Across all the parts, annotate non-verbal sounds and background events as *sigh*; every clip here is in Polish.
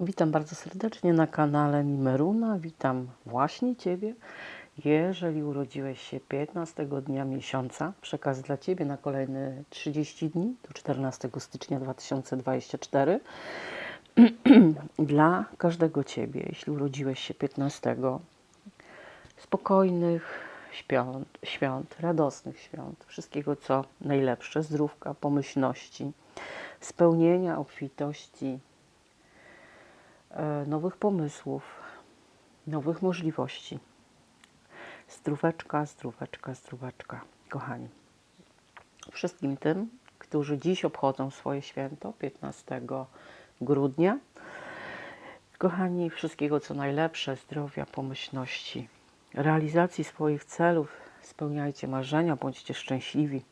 Witam bardzo serdecznie na kanale Nimeruna. Witam właśnie Ciebie. Jeżeli urodziłeś się 15 dnia miesiąca, przekaz dla Ciebie na kolejne 30 dni do 14 stycznia 2024. *clears throat* dla każdego Ciebie, jeśli urodziłeś się 15, spokojnych świąt, świąt, radosnych świąt, wszystkiego co najlepsze, zdrówka, pomyślności, spełnienia, obfitości, nowych pomysłów, nowych możliwości. Zdróweczka, zdróweczka, zdróweczka, kochani. Wszystkim tym, którzy dziś obchodzą swoje święto 15 grudnia. Kochani, wszystkiego co najlepsze, zdrowia, pomyślności, realizacji swoich celów, spełniajcie marzenia, bądźcie szczęśliwi,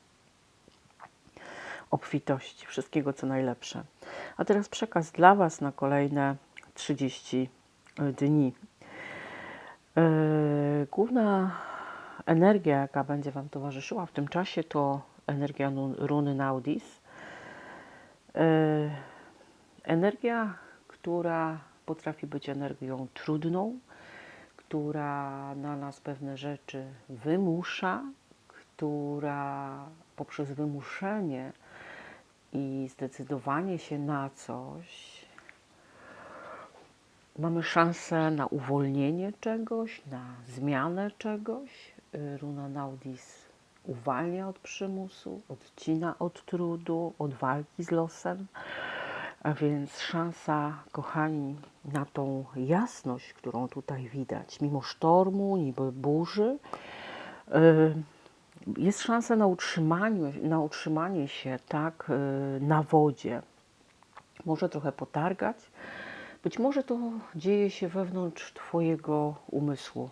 obfitości, wszystkiego co najlepsze. A teraz przekaz dla Was na kolejne 30 dni. Yy, Główna energia, jaka będzie Wam towarzyszyła w tym czasie, to energia runy Naudis. Yy, Energia, która potrafi być energią trudną, która na nas pewne rzeczy wymusza, która poprzez wymuszenie i zdecydowanie się na coś mamy szansę na uwolnienie czegoś, na zmianę czegoś. Y, Runa Naudis uwalnia od przymusu, odcina od trudu, od walki z losem. A więc szansa, kochani, na tą jasność, którą tutaj widać, mimo sztormu, niby burzy, y, jest szansa na utrzymanie, na utrzymanie się tak y, na wodzie. Może trochę potargać. Być może to dzieje się wewnątrz Twojego umysłu.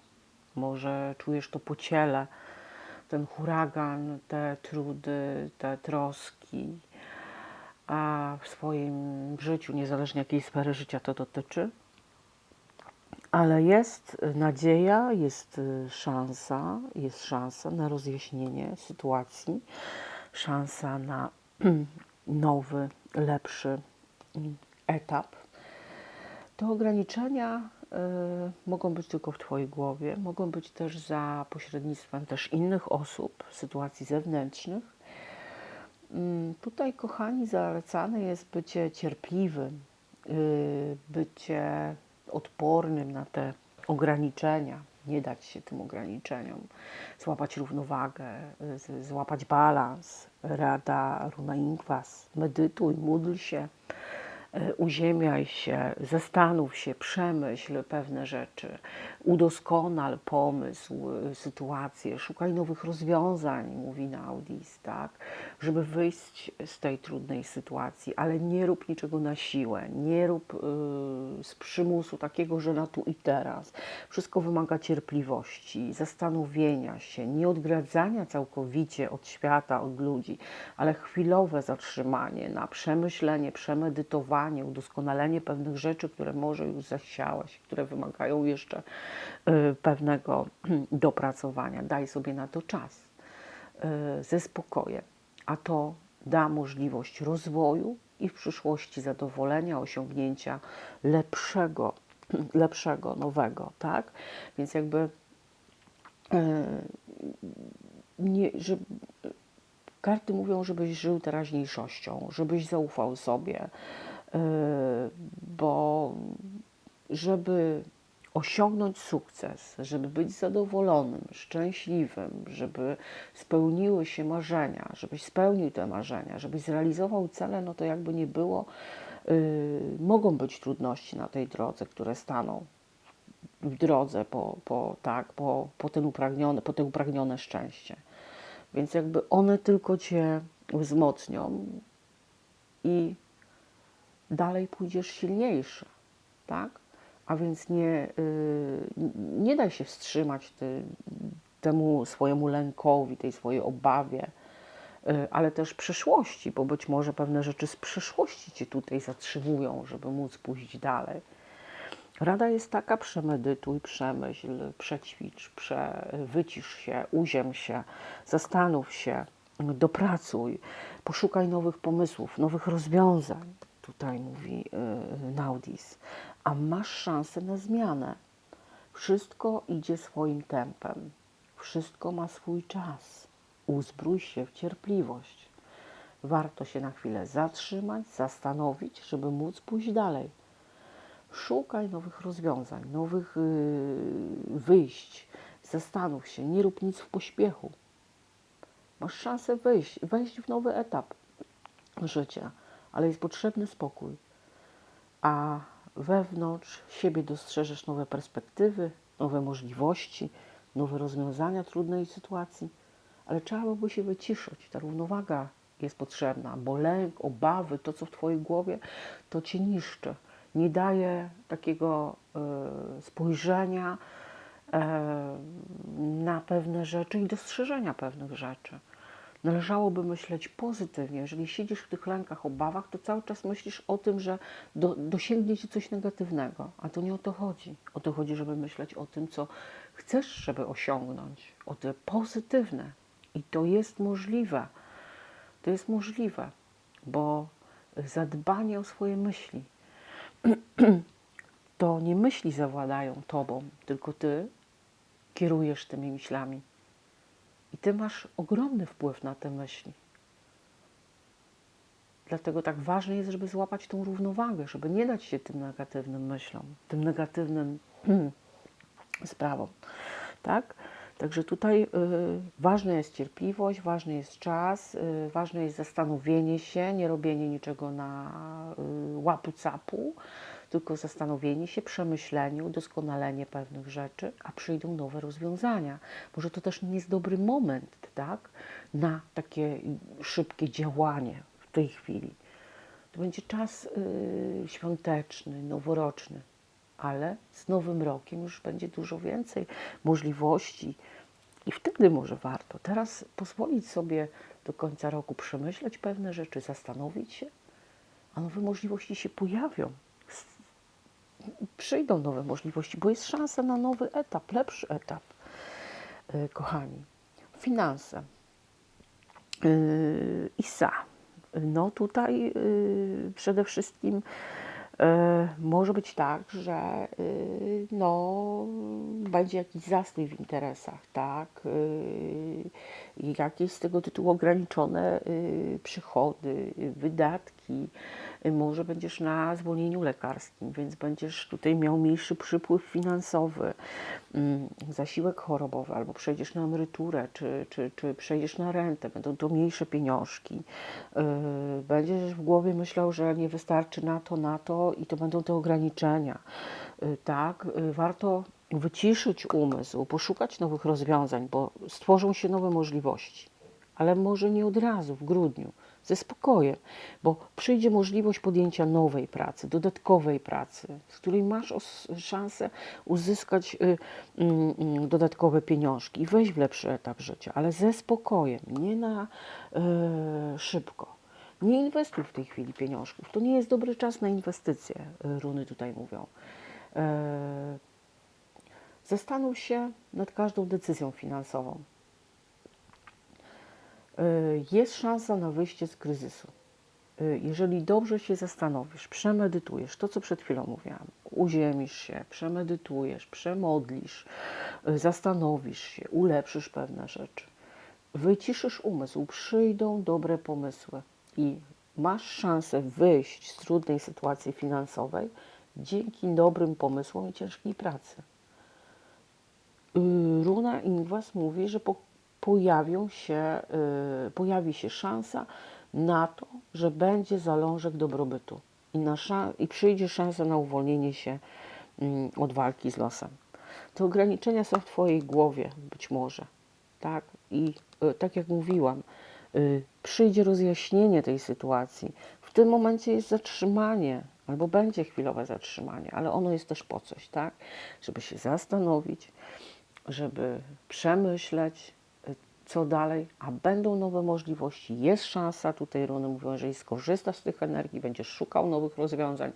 Może czujesz to po ciele, ten huragan, te trudy, te troski, a w swoim życiu, niezależnie jakiej sfery życia to dotyczy. Ale jest nadzieja, jest y, szansa, jest szansa na rozjaśnienie sytuacji, szansa na *clears throat* nowy, lepszy etap. Te ograniczenia y, mogą być tylko w Twojej głowie, mogą być też za pośrednictwem też innych osób, sytuacji zewnętrznych. Mm, Tutaj, kochani, zalecane jest bycie cierpliwym, y, bycie odpornym na te ograniczenia, nie dać się tym ograniczeniom, złapać równowagę, y, złapać balans. Rada Runa Inkwas, medytuj, módl się, y, uziemiaj się, zastanów się, przemyśl pewne rzeczy, udoskonal pomysł, y, sytuację, szukaj nowych rozwiązań, mówi Naudis, tak, żeby wyjść z tej trudnej sytuacji, ale nie rób niczego na siłę, nie rób y, z przymusu takiego, że na tu i teraz. Wszystko wymaga cierpliwości, zastanowienia się, nie odgradzania całkowicie od świata, od ludzi, ale chwilowe zatrzymanie na przemyślenie, przemedytowanie, udoskonalenie pewnych rzeczy, które może już zasiałeś, które wymagają jeszcze y, pewnego *clears throat* dopracowania. Daj sobie na to czas y, ze spokojem, a to da możliwość rozwoju i w przyszłości zadowolenia, osiągnięcia lepszego, *clears throat* lepszego, nowego, tak? Więc jakby e, nie, że, karty mówią, żebyś żył teraźniejszością, żebyś zaufał sobie, bo żeby osiągnąć sukces, żeby być zadowolonym, szczęśliwym, żeby spełniły się marzenia, żebyś spełnił te marzenia, żebyś zrealizował cele, no to jakby nie było, yy, mogą być trudności na tej drodze, które staną w drodze po, po, tak, po, po, ten upragnione, po te upragnione szczęście. Więc jakby one tylko Cię wzmocnią i dalej pójdziesz silniejszy, tak? A więc nie, y, nie daj się wstrzymać ty, temu swojemu lękowi, tej swojej obawie, y, ale też przyszłości, bo być może pewne rzeczy z przyszłości Cię tutaj zatrzymują, żeby móc pójść dalej. Rada jest taka, przemedytuj, przemyśl, przećwicz, prze, wycisz się, uziem się, zastanów się, dopracuj, poszukaj nowych pomysłów, nowych rozwiązań. Tutaj mówi yy, Naudis, a masz szansę na zmianę. Wszystko idzie swoim tempem. Wszystko ma swój czas. Uzbrój się w cierpliwość. Warto się na chwilę zatrzymać, zastanowić, żeby móc pójść dalej. Szukaj nowych rozwiązań, nowych yy, wyjść. Zastanów się, nie rób nic w pośpiechu. Masz szansę wejść, wejść w nowy etap życia, ale jest potrzebny spokój. A wewnątrz siebie dostrzeżesz nowe perspektywy, nowe możliwości, nowe rozwiązania trudnej sytuacji, ale trzeba byłoby się wyciszyć. Ta równowaga jest potrzebna, bo lęk, obawy, to co w Twojej głowie, to Cię niszczy. Nie daje takiego e, spojrzenia e, na pewne rzeczy i dostrzeżenia pewnych rzeczy. Należałoby myśleć pozytywnie. Jeżeli siedzisz w tych lękach, obawach, to cały czas myślisz o tym, że do, dosięgnie ci coś negatywnego. A to nie o to chodzi. O to chodzi, żeby myśleć o tym, co chcesz, żeby osiągnąć. O te pozytywne. I to jest możliwe. To jest możliwe, bo zadbanie o swoje myśli *clears throat* to nie myśli zawładają tobą, tylko ty kierujesz tymi myślami. I ty masz ogromny wpływ na te myśli. Dlatego tak ważne jest, żeby złapać tą równowagę, żeby nie dać się tym negatywnym myślom, tym negatywnym sprawom. Tak? Także tutaj y, ważna jest cierpliwość, ważny jest czas, y, ważne jest zastanowienie się, nie robienie niczego na y, łapu capu, tylko zastanowienie się, przemyślenie, udoskonalenie pewnych rzeczy, a przyjdą nowe rozwiązania. Może to też nie jest dobry moment, tak, na takie szybkie działanie w tej chwili. To będzie czas y, świąteczny, noworoczny, ale z nowym rokiem już będzie dużo więcej możliwości. I wtedy może warto teraz pozwolić sobie do końca roku przemyśleć pewne rzeczy, zastanowić się, a nowe możliwości się pojawią. Przyjdą nowe możliwości, bo jest szansa na nowy etap, lepszy etap, yy, kochani. Finanse. Yy, ISA. No tutaj yy, przede wszystkim Może być tak, że y, no, będzie jakiś zastój w interesach, tak? y, Jakieś z tego tytułu ograniczone y, przychody, y, wydatki. Może będziesz na zwolnieniu lekarskim, więc będziesz tutaj miał mniejszy przypływ finansowy, mm, zasiłek chorobowy, albo przejdziesz na emeryturę, czy, czy, czy przejdziesz na rentę, będą to mniejsze pieniążki. Y, Będziesz w głowie myślał, że nie wystarczy na to, na to i to będą te ograniczenia. Y, Tak, y, warto wyciszyć umysł, poszukać nowych rozwiązań, bo stworzą się nowe możliwości. Ale może nie od razu, w grudniu, ze spokojem, bo przyjdzie możliwość podjęcia nowej pracy, dodatkowej pracy, z której masz szansę uzyskać y, mm, mm, dodatkowe pieniążki i wejść w lepszy etap życia, ale ze spokojem, nie na y, szybko. Nie inwestuj w tej chwili pieniążków. To nie jest dobry czas na inwestycje, y, runy tutaj mówią. E, Zastanów się nad każdą decyzją finansową. Y, Jest szansa na wyjście z kryzysu. Y, Jeżeli dobrze się zastanowisz, przemedytujesz, to co przed chwilą mówiłam, uziemisz się, przemedytujesz, przemodlisz, y, zastanowisz się, ulepszysz pewne rzeczy, wyciszysz umysł, przyjdą dobre pomysły i masz szansę wyjść z trudnej sytuacji finansowej dzięki dobrym pomysłom i ciężkiej pracy. Runa Ingwas mówi, że po, pojawią się, y, pojawi się szansa na to, że będzie zalążek dobrobytu i, na i przyjdzie szansa na uwolnienie się mm, od walki z losem. Te ograniczenia są w Twojej głowie, być może, tak? I y, tak jak mówiłam, y, przyjdzie rozjaśnienie tej sytuacji. W tym momencie jest zatrzymanie, albo będzie chwilowe zatrzymanie, ale ono jest też po coś, tak? Żeby się zastanowić, żeby przemyśleć, co dalej, a będą nowe możliwości, jest szansa, tutaj runy mówią, jeżeli skorzystasz z tych energii, będziesz szukał nowych rozwiązań,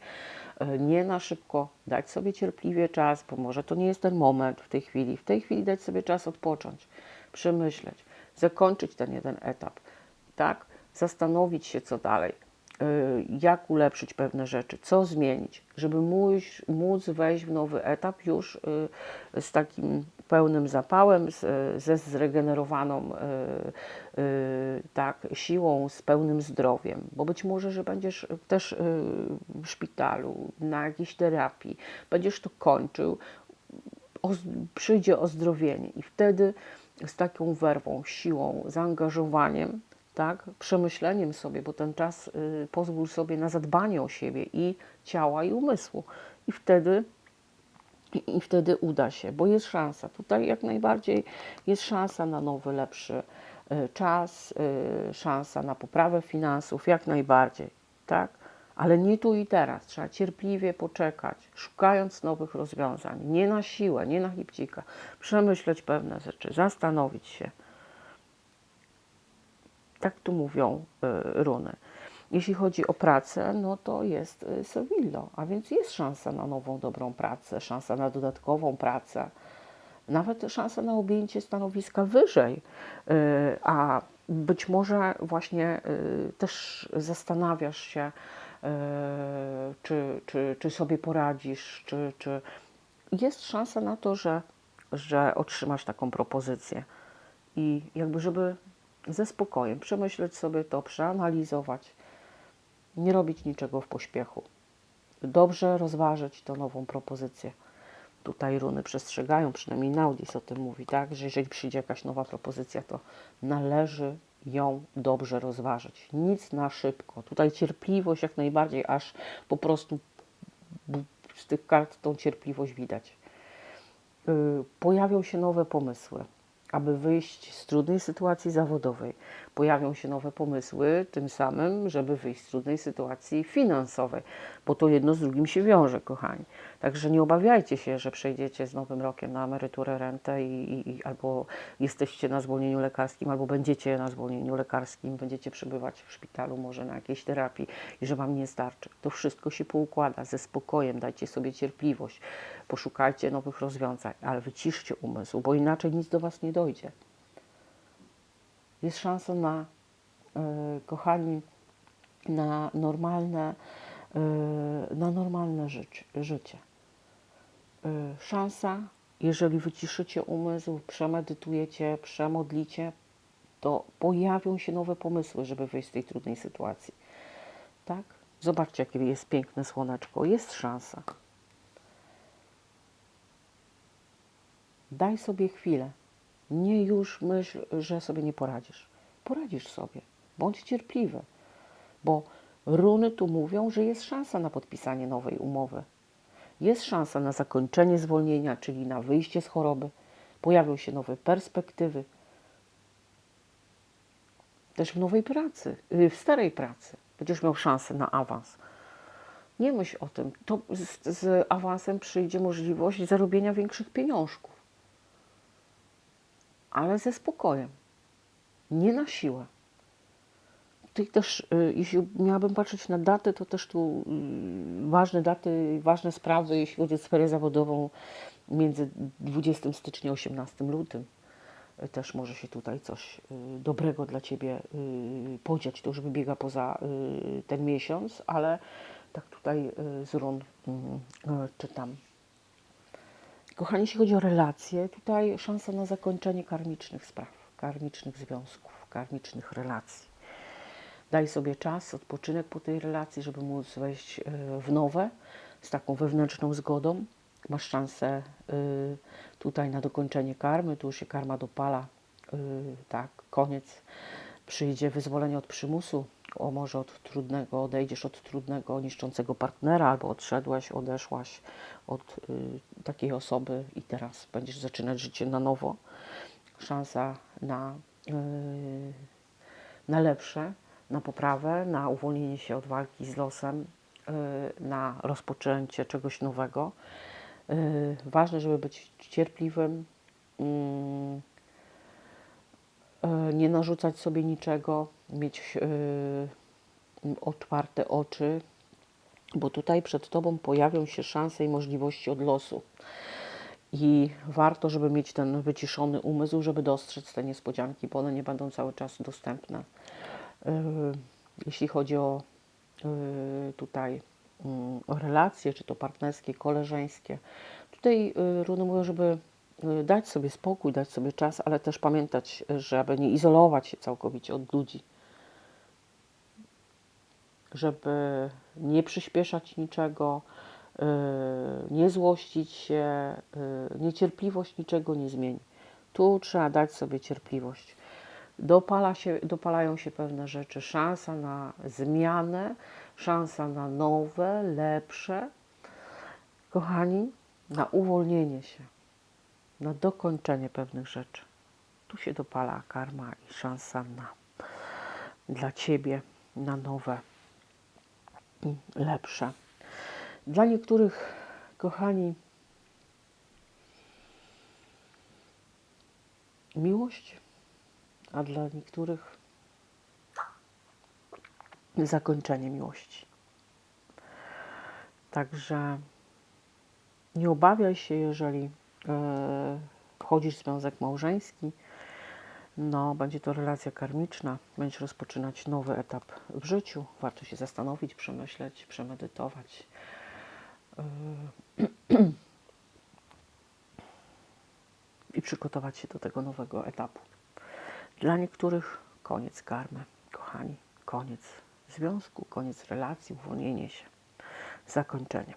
y, nie na szybko, dać sobie cierpliwie czas, bo może to nie jest ten moment w tej chwili, w tej chwili dać sobie czas odpocząć, przemyśleć, zakończyć ten jeden etap, tak, zastanowić się, co dalej, jak ulepszyć pewne rzeczy, co zmienić, żeby móc, móc wejść w nowy etap już y, z takim pełnym zapałem, ze zregenerowaną y, y, tak, siłą, z pełnym zdrowiem, bo być może, że będziesz też y, w szpitalu, na jakiejś terapii, będziesz to kończył, przyjdzie ozdrowienie i wtedy z taką werwą, siłą, zaangażowaniem, tak, przemyśleniem sobie, bo ten czas y, pozwól sobie na zadbanie o siebie i ciała, i umysłu. I wtedy, i, wtedy uda się, bo jest szansa. Tutaj jak najbardziej jest szansa na nowy, lepszy y, czas, y, szansa na poprawę finansów, jak najbardziej, tak? Ale nie tu i teraz. Trzeba cierpliwie poczekać, szukając nowych rozwiązań. Nie na siłę, nie na chipcika. Przemyśleć pewne rzeczy, zastanowić się. Tak tu mówią y, runy. Jeśli chodzi o pracę, no to jest y, Sevillo, a więc jest szansa na nową, dobrą pracę, szansa na dodatkową pracę, nawet szansa na objęcie stanowiska wyżej, y, a być może właśnie też zastanawiasz się, czy, czy, czy sobie poradzisz, czy, czy jest szansa na to, że, że otrzymasz taką propozycję. I jakby, żeby ze spokojem przemyśleć sobie to, przeanalizować, nie robić niczego w pośpiechu. Dobrze rozważyć tą nową propozycję. Tutaj runy przestrzegają, przynajmniej Naudis o tym mówi, tak, że jeżeli przyjdzie jakaś nowa propozycja, to należy ją dobrze rozważyć. Nic na szybko. Tutaj cierpliwość jak najbardziej, aż po prostu z tych kart tą cierpliwość widać. Y, Pojawią się nowe pomysły, aby wyjść z trudnej sytuacji zawodowej. Pojawią się nowe pomysły, tym samym, żeby wyjść z trudnej sytuacji finansowej, bo to jedno z drugim się wiąże, kochani. Także nie obawiajcie się, że przejdziecie z nowym rokiem na emeryturę, rentę i, i, i albo jesteście na zwolnieniu lekarskim, albo będziecie na zwolnieniu lekarskim, będziecie przebywać w szpitalu, może na jakiejś terapii i że Wam nie starczy. To wszystko się poukłada ze spokojem, dajcie sobie cierpliwość, poszukajcie nowych rozwiązań, ale wyciszcie umysł, bo inaczej nic do Was nie dojdzie. Jest szansa na, e, kochani, na normalne, e, na normalne życie. życie. Szansa, jeżeli wyciszycie umysł, przemedytujecie, przemodlicie, to pojawią się nowe pomysły, żeby wyjść z tej trudnej sytuacji. Tak? Zobaczcie, jakie jest piękne słoneczko. Jest szansa. Daj sobie chwilę. Nie już myśl, że sobie nie poradzisz. Poradzisz sobie. Bądź cierpliwy, bo runy tu mówią, że jest szansa na podpisanie nowej umowy. Jest szansa na zakończenie zwolnienia, czyli na wyjście z choroby. Pojawią się nowe perspektywy. Też w nowej pracy, y, w starej pracy. Będziesz miał szansę na awans. Nie myśl o tym. To z, z awansem przyjdzie możliwość zarobienia większych pieniążków. Ale ze spokojem. Nie na siłę. Tutaj też, y, jeśli miałabym patrzeć na daty, to też tu y, ważne daty, ważne sprawy, jeśli chodzi o sferę zawodową, między 20 stycznia a 18 lutym. Y, Też może się tutaj coś dobrego dla Ciebie podziać. To już wybiega poza ten miesiąc, ale tak tutaj z run y, czytam. Kochani, jeśli chodzi o relacje, tutaj szansa na zakończenie karmicznych spraw, karmicznych związków, karmicznych relacji. Daj sobie czas, odpoczynek po tej relacji, żeby móc wejść y, w nowe z taką wewnętrzną zgodą. Masz szansę y, tutaj na dokończenie karmy, tu się karma dopala, y, tak, koniec. Przyjdzie wyzwolenie od przymusu, o może od trudnego, odejdziesz od trudnego, niszczącego partnera, albo odszedłeś, odeszłaś od y, takiej osoby i teraz będziesz zaczynać życie na nowo. Szansa na, y, na lepsze, na poprawę, na uwolnienie się od walki z losem, y, na rozpoczęcie czegoś nowego. Y, Ważne, żeby być cierpliwym, mm, y, nie narzucać sobie niczego, mieć y, otwarte oczy, bo tutaj przed Tobą pojawią się szanse i możliwości od losu. I warto, żeby mieć ten wyciszony umysł, żeby dostrzec te niespodzianki, bo one nie będą cały czas dostępne. Y, Jeśli chodzi o y, tutaj mm, relacje, czy to partnerskie, koleżeńskie. Tutaj y, runy mówią, żeby y, dać sobie spokój, dać sobie czas, ale też pamiętać, żeby nie izolować się całkowicie od ludzi, żeby nie przyspieszać niczego, y, nie złościć się, y, niecierpliwość niczego nie zmieni. Tu trzeba dać sobie cierpliwość. Dopala się, dopalają się pewne rzeczy, szansa na zmianę, szansa na nowe, lepsze. Kochani, na uwolnienie się, na dokończenie pewnych rzeczy. Tu się dopala karma i szansa na dla Ciebie na nowe, lepsze. Dla niektórych, kochani, miłość, a dla niektórych zakończenie miłości. Także nie obawiaj się, jeżeli e, wchodzisz w związek małżeński. No, będzie to relacja karmiczna, będziesz rozpoczynać nowy etap w życiu. Warto się zastanowić, przemyśleć, przemedytować. Yy, *clears throat* I przygotować się do tego nowego etapu. Dla niektórych koniec karmy, kochani, koniec związku, koniec relacji, uwolnienie się, zakończenie.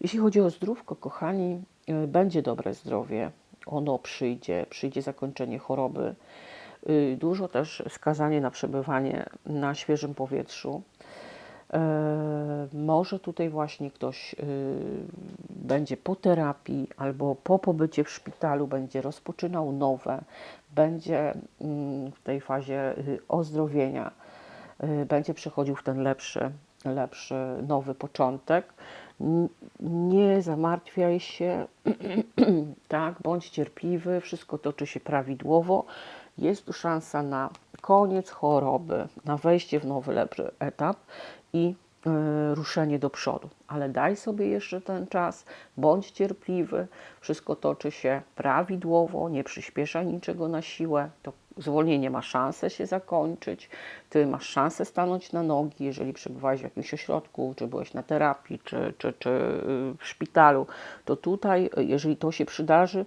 Jeśli chodzi o zdrówko, kochani, yy, będzie dobre zdrowie, ono przyjdzie, przyjdzie zakończenie choroby. Yy, Dużo też skazanie na przebywanie na świeżym powietrzu. E, Może tutaj właśnie ktoś y, będzie po terapii albo po pobycie w szpitalu będzie rozpoczynał nowe, będzie mm, w tej fazie y, ozdrowienia, y, będzie przechodził w ten lepszy, lepszy, nowy początek. Nie zamartwiaj się, *clears throat* tak, bądź cierpliwy, wszystko toczy się prawidłowo. Jest tu szansa na koniec choroby, na wejście w nowy, lepszy etap i y, ruszenie do przodu. Ale daj sobie jeszcze ten czas, bądź cierpliwy, wszystko toczy się prawidłowo, nie przyspieszaj niczego na siłę. To zwolnienie ma szansę się zakończyć, ty masz szansę stanąć na nogi, jeżeli przebywałeś w jakimś ośrodku, czy byłeś na terapii, czy, czy, czy y, w szpitalu, to tutaj, jeżeli to się przydarzy,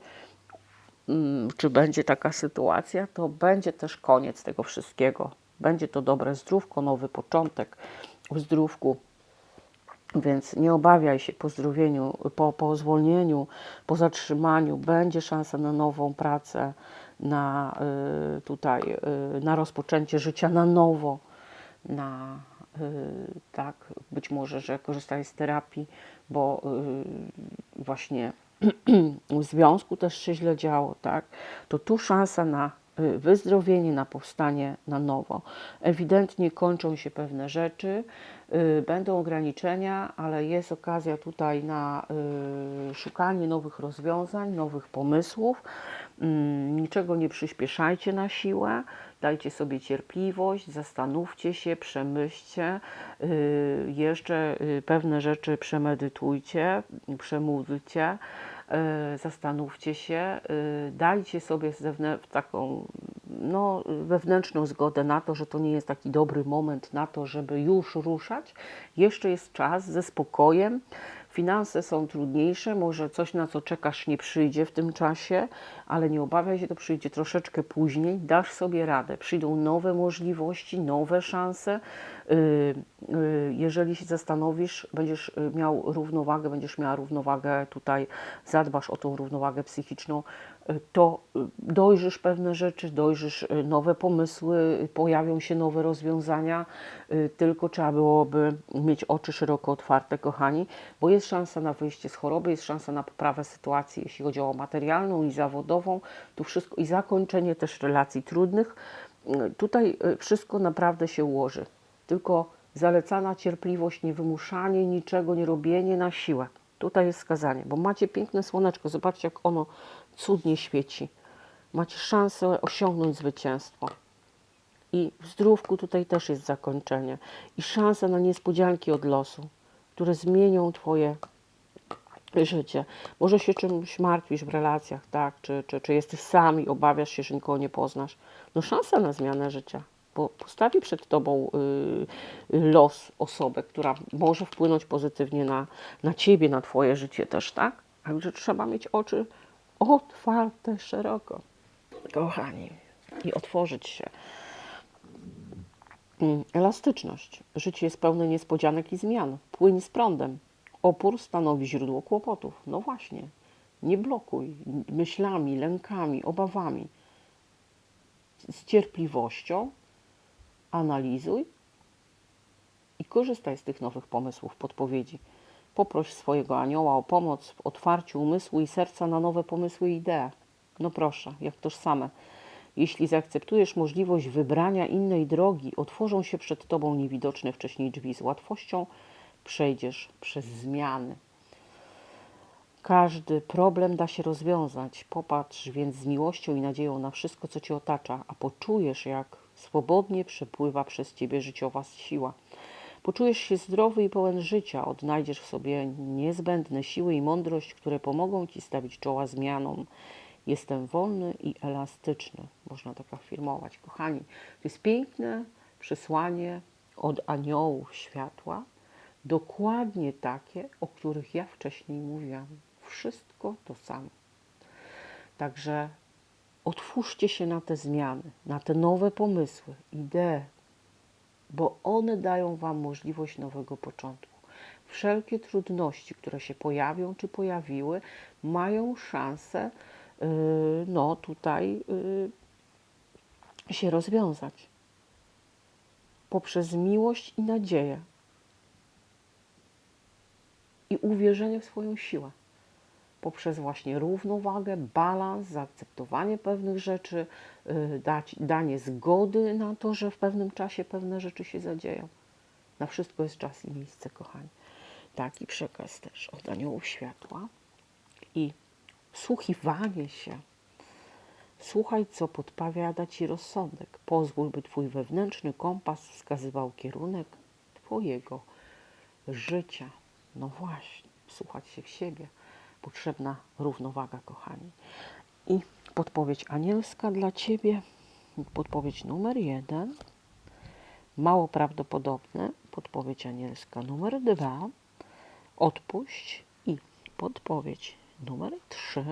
czy będzie taka sytuacja, to będzie też koniec tego wszystkiego. Będzie to dobre zdrówko, nowy początek w zdrówku. Więc nie obawiaj się po zdrowieniu, po, po zwolnieniu, po zatrzymaniu, będzie szansa na nową pracę, na y, tutaj, y, na rozpoczęcie życia na nowo, na y, tak, być może, że korzystałeś z terapii, bo y, właśnie *clears throat* w związku też się źle działo, tak, to tu szansa na y, wyzdrowienie, na powstanie na nowo. Ewidentnie kończą się pewne rzeczy, y, będą ograniczenia, ale jest okazja tutaj na y, szukanie nowych rozwiązań, nowych pomysłów. Mm, Niczego nie przyspieszajcie na siłę, dajcie sobie cierpliwość, zastanówcie się, przemyślcie, y, jeszcze y, pewne rzeczy przemedytujcie, przemódlcie, y, zastanówcie się, dajcie sobie taką no, wewnętrzną zgodę na to, że to nie jest taki dobry moment na to, żeby już ruszać. Jeszcze jest czas ze spokojem. Finanse są trudniejsze, może coś na co czekasz nie przyjdzie w tym czasie, ale nie obawiaj się, to przyjdzie troszeczkę później, dasz sobie radę. Przyjdą nowe możliwości, nowe szanse. Y, y, Jeżeli się zastanowisz, będziesz y, miał równowagę, będziesz miała równowagę tutaj, zadbasz o tą równowagę psychiczną, to y, dojrzysz pewne rzeczy, dojrzysz y, nowe pomysły, y, pojawią się nowe rozwiązania, tylko trzeba byłoby mieć oczy szeroko otwarte, kochani, bo jest szansa na wyjście z choroby, jest szansa na poprawę sytuacji, jeśli chodzi o materialną i zawodową, tu wszystko i zakończenie też relacji trudnych. Tutaj wszystko naprawdę się ułoży, tylko zalecana cierpliwość, niewymuszanie niczego, nie robienie na siłę. Tutaj jest skazanie, bo macie piękne słoneczko, zobaczcie jak ono cudnie świeci. Macie szansę osiągnąć zwycięstwo. I w zdrówku tutaj też jest zakończenie. I szansa na niespodzianki od losu, które zmienią Twoje życie. Może się czymś martwisz w relacjach, tak? Czy, czy, czy jesteś sam i obawiasz się, że nikogo nie poznasz. No szansa na zmianę życia. Bo postawi przed Tobą y, los osobę, która może wpłynąć pozytywnie na, na Ciebie, na Twoje życie też, tak? Także trzeba mieć oczy otwarte szeroko, kochani, i otworzyć się. Mm, Elastyczność. Życie jest pełne niespodzianek i zmian. Płyń z prądem. Opór stanowi źródło kłopotów. No właśnie. Nie blokuj myślami, lękami, obawami. Z cierpliwością analizuj i korzystaj z tych nowych pomysłów, podpowiedzi. Poproś swojego anioła o pomoc w otwarciu umysłu i serca na nowe pomysły i idee. No proszę, jak tożsame. Jeśli zaakceptujesz możliwość wybrania innej drogi, otworzą się przed Tobą niewidoczne wcześniej drzwi. Z łatwością przejdziesz przez zmiany. Każdy problem da się rozwiązać. Popatrz więc z miłością i nadzieją na wszystko, co Cię otacza, a poczujesz, jak swobodnie przepływa przez Ciebie życiowa siła. Poczujesz się zdrowy i pełen życia, odnajdziesz w sobie niezbędne siły i mądrość, które pomogą Ci stawić czoła zmianom. Jestem wolny i elastyczny. Można tak afirmować. Kochani, to jest piękne przesłanie od aniołów światła, dokładnie takie, o których ja wcześniej mówiłam. Wszystko to samo. Także otwórzcie się na te zmiany, na te nowe pomysły, idee, bo one dają Wam możliwość nowego początku. Wszelkie trudności, które się pojawią czy pojawiły, mają szansę yy, no, tutaj yy, się rozwiązać poprzez miłość i nadzieję i uwierzenie w swoją siłę. Poprzez właśnie równowagę, balans, zaakceptowanie pewnych rzeczy, yy, dać, danie zgody na to, że w pewnym czasie pewne rzeczy się zadzieją. Na wszystko jest czas i miejsce, kochani. Taki przekaz też od aniołów światła. I wsłuchiwanie się. Słuchaj, co podpowiada Ci rozsądek. Pozwól, by Twój wewnętrzny kompas wskazywał kierunek Twojego życia. No właśnie, słuchać się w siebie. Potrzebna równowaga, kochani. I podpowiedź anielska dla Ciebie. Podpowiedź numer jeden. Mało prawdopodobne. Podpowiedź anielska numer dwa. Odpuść. I podpowiedź numer trzy.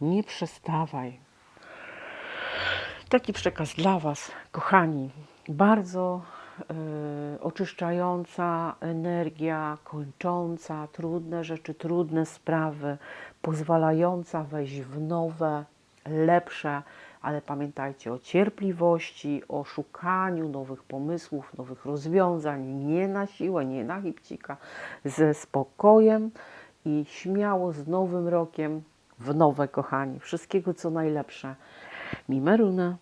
Nie przestawaj. Taki przekaz dla Was, kochani. Bardzo oczyszczająca energia, kończąca trudne rzeczy, trudne sprawy, pozwalająca wejść w nowe, lepsze, ale pamiętajcie o cierpliwości, o szukaniu nowych pomysłów, nowych rozwiązań, nie na siłę, nie na chipcika, ze spokojem i śmiało z nowym rokiem w nowe, kochani. Wszystkiego co najlepsze. Mimeruna.